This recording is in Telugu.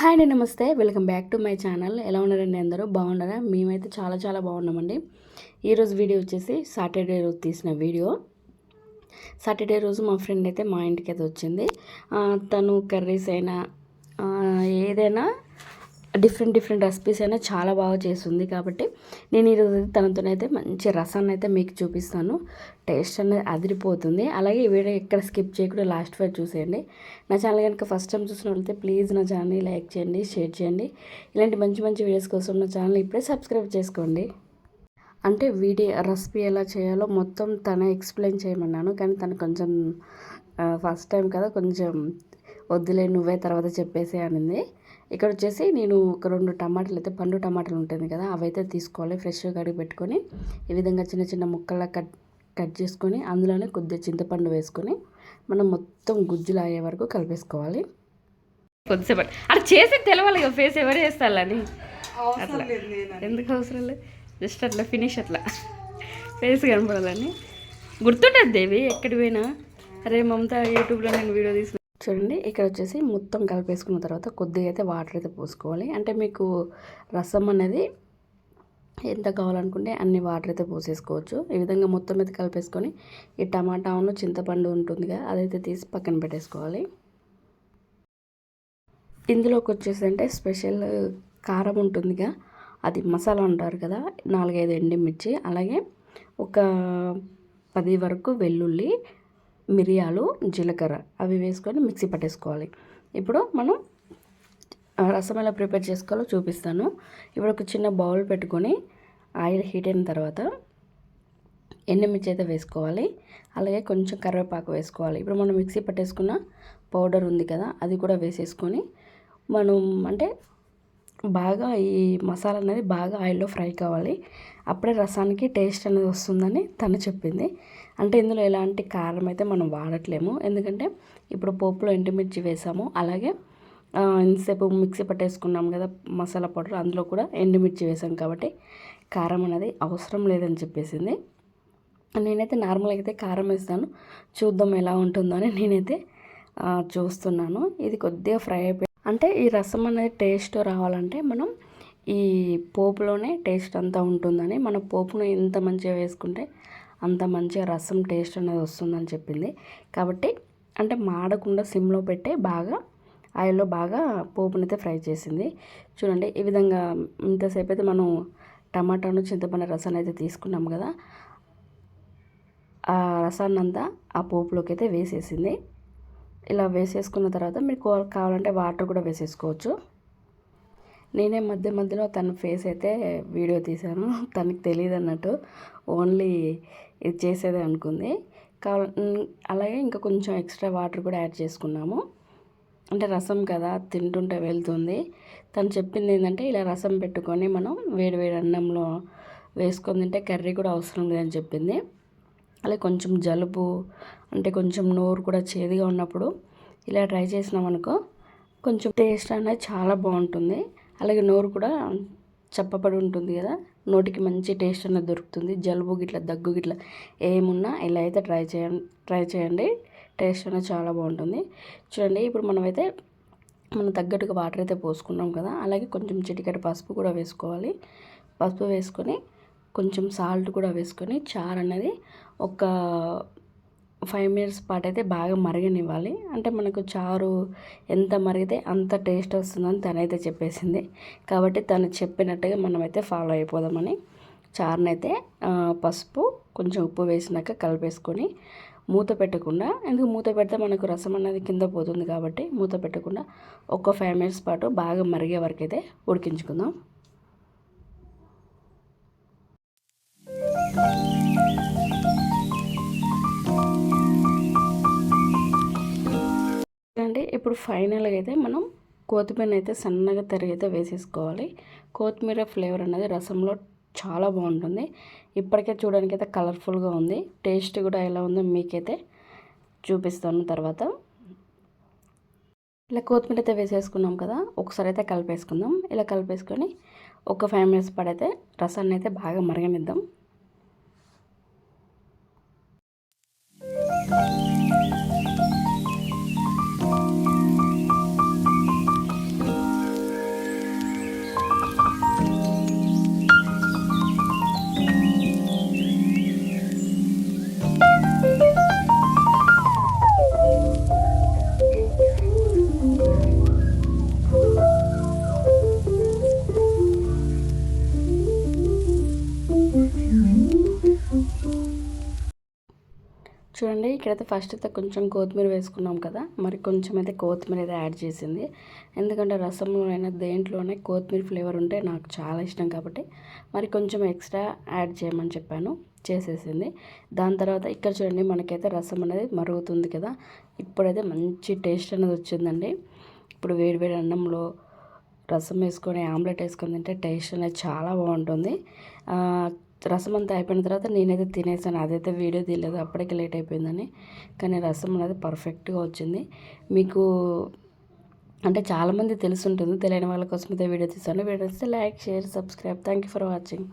హాయ్ అండి నమస్తే. Welcome back to my channel. ఎలా ఉన్నారండి అందరూ? బాగున్నారా? మేమైతే చాలా చాలా బాగున్నామండి. ఈరోజు వీడియో వచ్చేసి సాటర్డే రోజు తీసిన వీడియో. సాటర్డే రోజు మా ఫ్రెండ్ అయితే మా ఇంటికి అయితే వచ్చింది తను కర్రీస్ అయినా ఏదైనా డిఫరెంట్ డిఫరెంట్ రెసిపీస్ అయినా చాలా బాగా చేస్తుంది కాబట్టి నేను ఈరోజు తనతోనైతే మంచి రసాన్ని అయితే మీకు చూపిస్తాను. టేస్ట్ అనేది అదిరిపోతుంది. అలాగే ఈ వీడియో ఎక్కడ స్కిప్ చేయకుండా లాస్ట్ వరకు చూసేయండి. నా ఛానల్ కనుక ఫస్ట్ టైం చూసిన వాళ్ళైతే ప్లీజ్ నా ఛానల్ని లైక్ చేయండి షేర్ చేయండి. ఇలాంటి మంచి మంచి వీడియోస్ కోసం నా ఛానల్ ఇప్పుడే సబ్స్క్రైబ్ చేసుకోండి. అంటే వీడియో రెసిపీ ఎలా చేయాలో మొత్తం తనే ఎక్స్ప్లెయిన్ చేయమన్నాను. కానీ తను కొంచెం ఫస్ట్ టైం కదా కొంచెం వద్దులే నువ్వే తర్వాత చెప్పేసి అనింది ఇక్కడ వచ్చేసి నేను ఒక రెండు టమాటాలు అయితే పండు టమాటాలు ఉంటుంది కదా అవైతే తీసుకోవాలి. ఫ్రెష్గా కడిగి పెట్టుకొని ఈ విధంగా చిన్న చిన్న ముక్కల్లా కట్ కట్ చేసుకొని అందులోనే కొద్దిగా చింతపండు వేసుకొని మనం మొత్తం గుజ్జులు అయ్యే వరకు కలిపేసుకోవాలి. కొద్దిసేపు అక్కడ చేసి తెలవాలి కదా ఫేస్ ఎవరు చేస్తారని? అట్లా. ఎందుకు అవసరం లేదు? జస్ట్ అట్లా ఫినిష్ అట్లా. ఫేస్ కనపడాలని. గుర్తుంటుంది దేవి ఎక్కడి పోయినా? అరే మమత యూట్యూబ్లో నేను వీడియో తీసి చూడండి. ఇక్కడ వచ్చేసి మొత్తం కలిపేసుకున్న తర్వాత కొద్దిగా అయితే వాటర్ అయితే పోసుకోవాలి. అంటే మీకు రసం అనేది ఎంత కావాలనుకుంటే అన్ని వాటర్ అయితే పోసేసుకోవచ్చు. ఈ విధంగా మొత్తం అయితే కలిపేసుకొని ఈ టమాటాను చింతపండు ఉంటుందిగా అదైతే తీసి పక్కన పెట్టేసుకోవాలి. ఇందులోకి వచ్చేసి అంటే స్పెషల్ కారం ఉంటుందిగా అది మసాలా అంటారు కదా నాలుగైదు ఎండిమిర్చి అలాగే ఒక పది వరకు వెల్లుల్లి మిరియాలు జీలకర్ర అవి వేసుకొని మిక్సీ పట్టేసుకోవాలి. ఇప్పుడు మనం రసం ఎలా ప్రిపేర్ చేసుకోవాలో చూపిస్తాను. ఇప్పుడు ఒక చిన్న బౌల్ పెట్టుకొని ఆయిల్ హీట్ అయిన తర్వాత ఎండుమిర్చి అయితే వేసుకోవాలి. అలాగే కొంచెం కరివేపాకు వేసుకోవాలి. ఇప్పుడు మనం మిక్సీ పట్టేసుకున్న పౌడర్ ఉంది కదా అది కూడా వేసేసుకొని మనం అంటే బాగా ఈ మసాలా అనేది బాగా ఆయిల్లో ఫ్రై కావాలి. అప్పుడే రసానికి టేస్ట్ అనేది వస్తుందని తను చెప్పింది. అంటే ఇందులో ఎలాంటి కారం అయితే మనం వాడట్లేము. ఎందుకంటే ఇప్పుడు పోపులో ఎండుమిర్చి వేసాము. అలాగే ఇంతసేపు మిక్సీ పట్టేసుకున్నాం కదా మసాలా పౌడర్ అందులో కూడా ఎండుమిర్చి వేసాం కాబట్టి కారం అనేది అవసరం లేదని చెప్పేసింది. నేనైతే నార్మల్గా అయితే కారం వేస్తాను. చూద్దాం ఎలా ఉంటుందో అని నేనైతే చూస్తున్నాను. ఇది కొద్దిగా ఫ్రై అయిపోయి అంటే ఈ రసం అనేది టేస్ట్ రావాలంటే మనం ఈ పోపులోనే టేస్ట్ అంతా ఉంటుందని మన పోపును ఎంత మంచిగా వేసుకుంటే అంత మంచిగా రసం టేస్ట్ అనేది వస్తుందని చెప్పింది. కాబట్టి అంటే మాడకుండా సిమ్లో పెట్టి బాగా ఆయిల్లో బాగా పోపునైతే ఫ్రై చేసింది. చూడండి ఈ విధంగా ఇంతసేపు అయితే మనం టమాటాను చింతపండు రసాన్ని అయితే తీసుకున్నాం కదా ఆ రసాన్ని అంతా ఆ పోపులోకి అయితే వేసేసింది. ఇలా వేసేసుకున్న తర్వాత మీకు కావాలంటే వాటర్ కూడా వేసేసుకోవచ్చు. నేనే మధ్య మధ్యలో తన ఫేస్ అయితే వీడియో తీశాను. తనకి తెలియదు అన్నట్టు. ఓన్లీ ఇది చేసేదే అనుకుంది. కావాల అలాగే ఇంకా కొంచెం ఎక్స్ట్రా వాటర్ కూడా యాడ్ చేసుకున్నాము. అంటే రసం కదా తింటుంటే వెళ్తుంది. తను చెప్పింది ఏంటంటే ఇలా రసం పెట్టుకొని మనం వేడి వేడి అన్నంలో వేసుకొని తింటే కర్రీ కూడా అవసరం లేదని చెప్పింది. అలాగే కొంచెం జలుబు అంటే కొంచెం నోరు కూడా చేదుగా ఉన్నప్పుడు ఇలా ట్రై చేసినాం అనుకో కొంచెం టేస్ట్ అనేది చాలా బాగుంటుంది. అలాగే నోరు కూడా చప్పబడి ఉంటుంది కదా నోటికి మంచి టేస్ట్ అనేది దొరుకుతుంది. జలుబు గిట్ల దగ్గు గిట్ల ఏమున్నా ఇలా అయితే ట్రై చేయండి ట్రై చేయండి. టేస్ట్ అనేది చాలా బాగుంటుంది. చూడండి ఇప్పుడు మనమైతే మనం తగ్గట్టుగా వాటర్ అయితే పోసుకున్నాం కదా అలాగే కొంచెం చిటికెట్ పసుపు కూడా వేసుకోవాలి. పసుపు వేసుకొని కొంచెం సాల్ట్ కూడా వేసుకొని చారు అనేది ఒక ఫైవ్ మినిట్స్ పాటు అయితే బాగా మరగనివ్వాలి. అంటే మనకు చారు ఎంత మరిగితే అంత టేస్ట్ వస్తుందని తనైతే చెప్పేసింది. కాబట్టి తను చెప్పినట్టుగా మనమైతే ఫాలో అయిపోదామని చారునైతే పసుపు కొంచెం ఉప్పు వేసినాక కలిపేసుకొని మూత పెట్టకుండా ఎందుకు మూత పెడితే మనకు రసం అనేది కింద పోతుంది కాబట్టి మూత పెట్టకుండా ఒక ఫైవ్ మినిట్స్ పాటు బాగా మరిగే వరకు అయితే ఉడికించుకుందాం. ఇప్పుడు ఫైనల్గా అయితే మనం కొత్తిమీర అయితే సన్నగా తరిగి అయితే వేసేసుకోవాలి. కొత్తిమీర ఫ్లేవర్ అనేది రసంలో చాలా బాగుంటుంది. ఇప్పటికే చూడడానికి అయితే కలర్ఫుల్గా ఉంది. టేస్ట్ కూడా ఎలా ఉందో మీకైతే చూపిస్తాను తర్వాత. ఇలా కొత్తిమీర అయితే వేసేసుకున్నాం కదా ఒకసారి అయితే కలిపేసుకుందాం. ఇలా కలిపేసుకొని ఒక ఫైవ్ మినిట్స్ పడైతే రసాన్ని అయితే బాగా మరగనిద్దాం. చూడండి ఇక్కడైతే ఫస్ట్ అయితే కొంచెం కొత్తిమీర వేసుకున్నాం కదా మరి కొంచెం అయితే కొత్తిమీర అయితే యాడ్ చేసింది. ఎందుకంటే రసంలో అయినా దేంట్లోనే కొత్తిమీర ఫ్లేవర్ ఉంటే నాకు చాలా ఇష్టం కాబట్టి మరి కొంచెం ఎక్స్ట్రా యాడ్ చేయమని చెప్పాను చేసేసింది. దాని తర్వాత ఇక్కడ చూడండి మనకైతే రసం అనేది మరుగుతుంది కదా ఇప్పుడైతే మంచి టేస్ట్ అనేది వచ్చిందండి. ఇప్పుడు వేడి వేడి అన్నంలో రసం వేసుకొని ఆమ్లెట్ వేసుకొని తింటే టేస్ట్ అనేది చాలా బాగుంటుంది. రసం అంతా అయిపోయిన తర్వాత నేనైతే తినేసాను. అదైతే వీడియో తీయలేదు అప్పటికి లేట్ అయిపోయిందని. కానీ రసం అనేది పర్ఫెక్ట్గా వచ్చింది. మీకు అంటే చాలామంది తెలుసుంటుంది తెలియని వాళ్ళ కోసం అయితే వీడియో తీసాను వీడియో వస్తే like share subscribe. Thank you for watching.